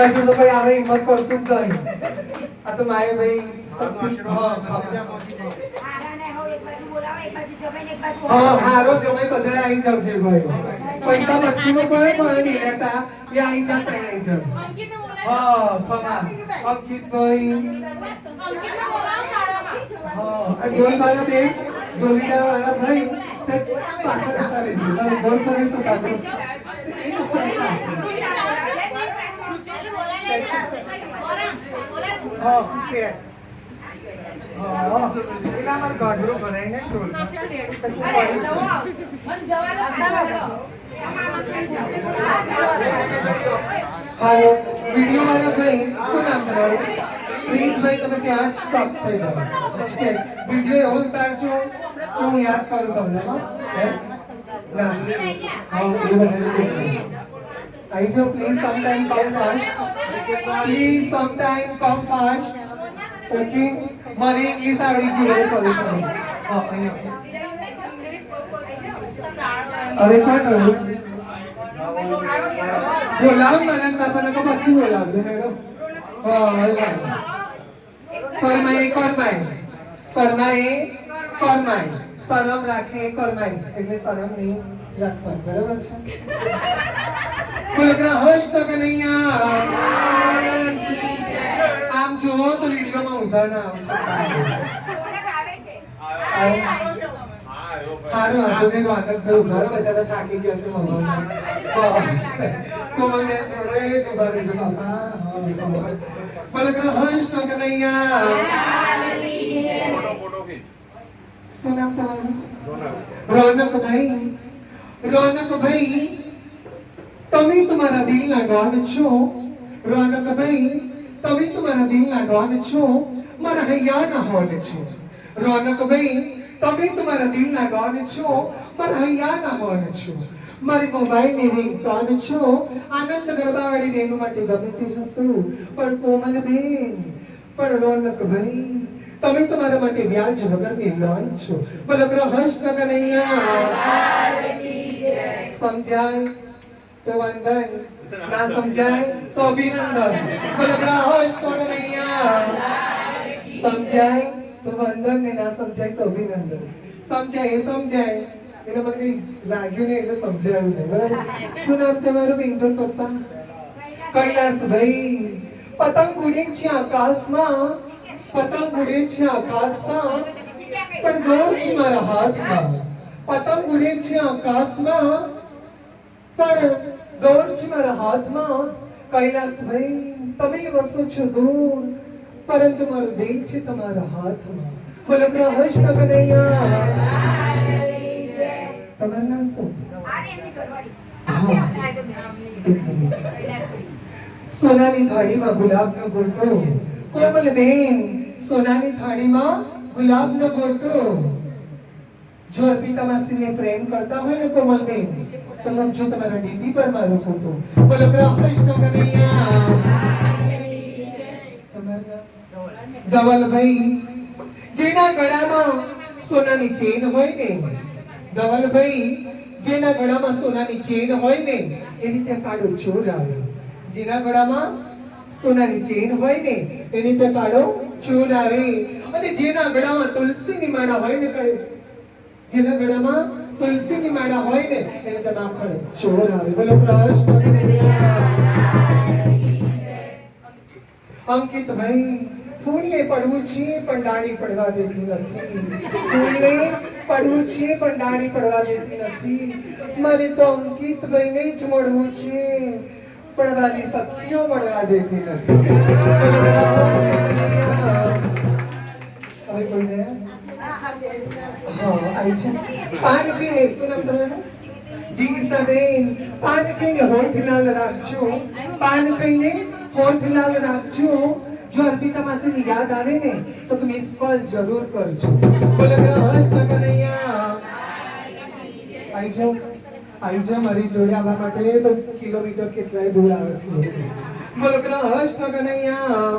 બાજુ તો ભાઈ આવે હિંમત કરતું જ નહીં. આ તો મારે ભાઈ હારો. જમાઈ બધા આવી જાવ ભાઈ. પૈસા મટકીમાં પડે પણ નહીં રહેતા એ આવી જાતા આવી જાવ. હા પપ્પા અંકિતભાઈ હા અને ડોલ વાળા બે ડોલીડા વાળા ભાઈ પાછા જતા રહેજો. તમે ગોળ કરીશ તો કાઢો. હા સેટ હા પેલા ડોલમાં પછી પડી જાય. હાલો, વીડિયો ભાઈ, શું નામ તમારું? પ્રીતભાઈ, તમે ત્યાં સ્ટોપ થઈ જાઓ સ્ટે વીડિયો એવો ઉતારજો તો હું યાદ કરું તમને? ના. હા, એ જો please sometime come fast please sometime come fast okay મારે ઇંગ્લિશ આવડી ગયું એટલે કરવું પડે હા અહીંયા અરે કોણ કરું? બોલાવ મને બાપાને તો પછી બોલાવજો મેડમ હા શર્માએ કરમાય. શર્માએ કરમાય. શરમ રાખે કરમાય. એટલે શરમ નહીં રાખવાની, બરાબર છે? બોલકરા હોશ તો વિડીયોમાં ઊંધા ના આવે. હારું હારું ને વાંધો નહીં ઉધારો થાકી ગયા છે મમ્મી કોમલ ને જોડે જ ઊભા રહેજો બાપા. હા, કોમલ. બોલકરા હોશ તો કે નહીં શું નામ તમારું? રોનકભાઈ રોનકભાઈ તમે તમારા દિલના ગોન છો? રોનકભાઈ તમે તમારા દિલના ગોન છો? મારા હૈયાના હોલ છો. રોનકભાઈ તમે તમારા દિલના ગોન છો. મારા હૈયાના હોલ છો. મારી મોબાઈલની રિંગટોન છો. આનંદ ગરબાવાળી રેણુ માટે ગમે તે હસું પણ કોમલબેન પણ રોનકભાઈ તમે તો મારા માટે વ્યાજ વગરની લોન છો. બોલો ગ્રહસ્થ કનૈયા સમજાય? તો વંદન. ના સમજાય? તો અભિનંદન. બોલો ગ્રહસ્થ કનૈયા સમજાય તો વંદન ને ના સમજાય તો અભિનંદન. સમજાય એ સમજાય. એટલે મને લાગ્યું ને એટલે સમજાયું નહીં. બરાબર? શું નામ તમારું પિંટોન પપ્પા? કૈલાસભાઈ પતંગ ઉડે છે આકાશમાં. પતંગ ઉડે છે આકાશમાં. પણ ગોળ છે મારા હાથમાં. પતંગ ઉડે છે આકાશમાં. પણ ગોળ છે મારા હાથમાં. કૈલાસભાઈ તમે વસો છો દૂર. પરંતુ મારું દિલ છે તમારા હાથમાં બોલો કૃષ્ણ કનૈયા તમારું નામ શું સોનાની થાળીમાં ગુલાબનો ગોટો કોમલ બેન સોનાની થાળીમાં ગુલાબનો ગોટો જો અર્પિતા માસીને પ્રેમ કરતા હોય ને કોમલબેન તો જો તમારા ડીપી પર મારો ફોટો બોલો કૃષ્ણ કનૈયા? ધવલભાઈ, જેના ગળામાં સોનાની ચેન હોય ને, ધવલભાઈ, જેના ગળામાં સોનાની ચેન હોય ને, એ રીતે કાળો ચોર આવે. જેના ગળામાં સોનાની ચેન હોય ને એની રીતે કાળો ચોર આવે. અને જેના ગળામાં તુલસીની માળા હોય ને કહે જેના ગળામાં તુલસીની માળા હોય ને એને ત્યાં માખણ ચોર આવે. બોલો કનૈયા. અંકિતભાઈ ફૂલને પડવું છે પણ ડાળી પડવા દેતી નથી. ફૂલને પડવું છે પણ ડાળી પડવા દેતી નથી. મારે તો અંકિતભાઈને જ મળવું છે. પણ મારી સખીઓ મળવા દેતી નથી. હવે કોઈ ગયા? હા, આવી છે. પાન પીને, શું નામ તમારું? જીગીસાબેન પાન ખાઈને હોઠ લાલ રાખજો. પાન હોઠ લાલ રાખજો. જો અર્પિતા માસીની યાદ આવે ને, તો મિસ કોલ જરૂર કરજો. બોલે કૃષ્ણ કનૈયા આવી જાઓ આવી જાઓ મારી જોડે આવવા માટે. તો કિલોમીટર કેટલાય દૂર આવે છે. બોલો કૃષ્ણ કનૈયા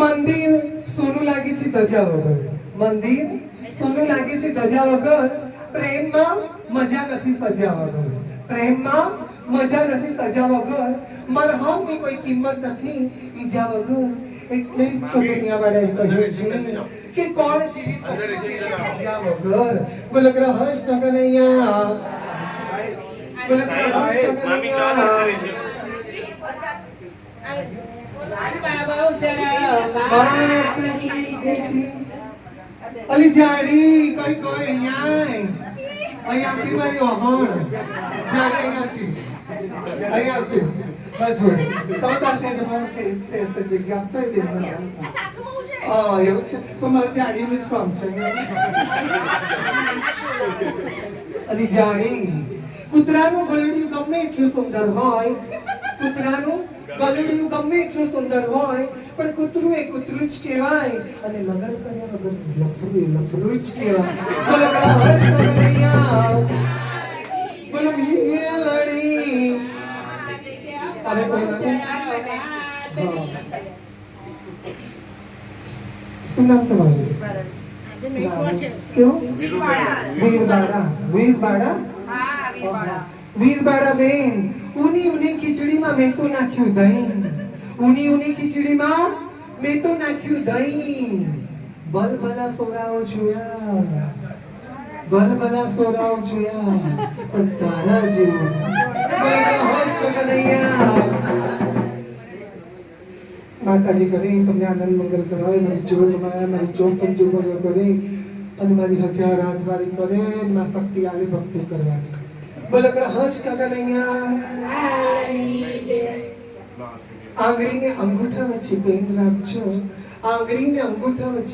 મંદિર સોનું લાગે છે ધજા વગર. મંદિર સોનું લાગે છે ધજા વગર. પ્રેમમાં મજા નથી સજા વગર. પ્રેમમાં મજા નથી સજા વગર. મરહમની કોઈ કિંમત નથી. ઈજા વગર. એટલે જ તો દુનિયાવાળાએ કહ્યું છે કે કોણ જીવી શકે છે ઈજા વગર? બોલો કૃષ્ણ કનૈયા બોલો કૃષ્ણ કનૈયા અલી જાડી કોઈ કોઈ અહીંયા અહીંયાથી મારી ઓહણ. જાડી અહીંયાથી. મારું ફેસ ફેસ જગ્યા આપશો એટલે હા એવું છે પણ મારે જાડીનું જ કામ છે અલી જાડી કૂતરાનું ગળડિયું ગમે એટલું સુંદર હોય કૂતરાનું ગળડિયું ગમે એટલું સુંદર હોય પણ કૂતરું એ કૂતરું જ કહેવાય અને લગન કર્યા વગર લફરું એ લફરું જ કહેવાય હવે શું નામ તમારું? વીરબાડા વીરબાડા વીરબાડા બેન. ઉની ઉની ખીચડીમાં મેં તો નાખ્યું દહીં. ઉની ઉની ખીચડીમાં મેં તો નાખ્યું દહીં. બલબલા સોરાઓ જોયા. બલબલા સોરાઓ જોયા. પણ તારા જેવું. માતાજી કરી તમને આનંદ મંગલ કરાવે, મારી માયા, મારી ચોસઠ મંગલ કરે, અને મારી હજાર હાથ વાળી કરે માં શક્તિ આલી ભક્તિ કરવાની. બોલે કર હર્ષ કાકા નૈયા આંગળીને અંગૂઠા વચ્ચે પ્રેમ રાખજો. આંગળીને અંગૂઠા વચ્ચે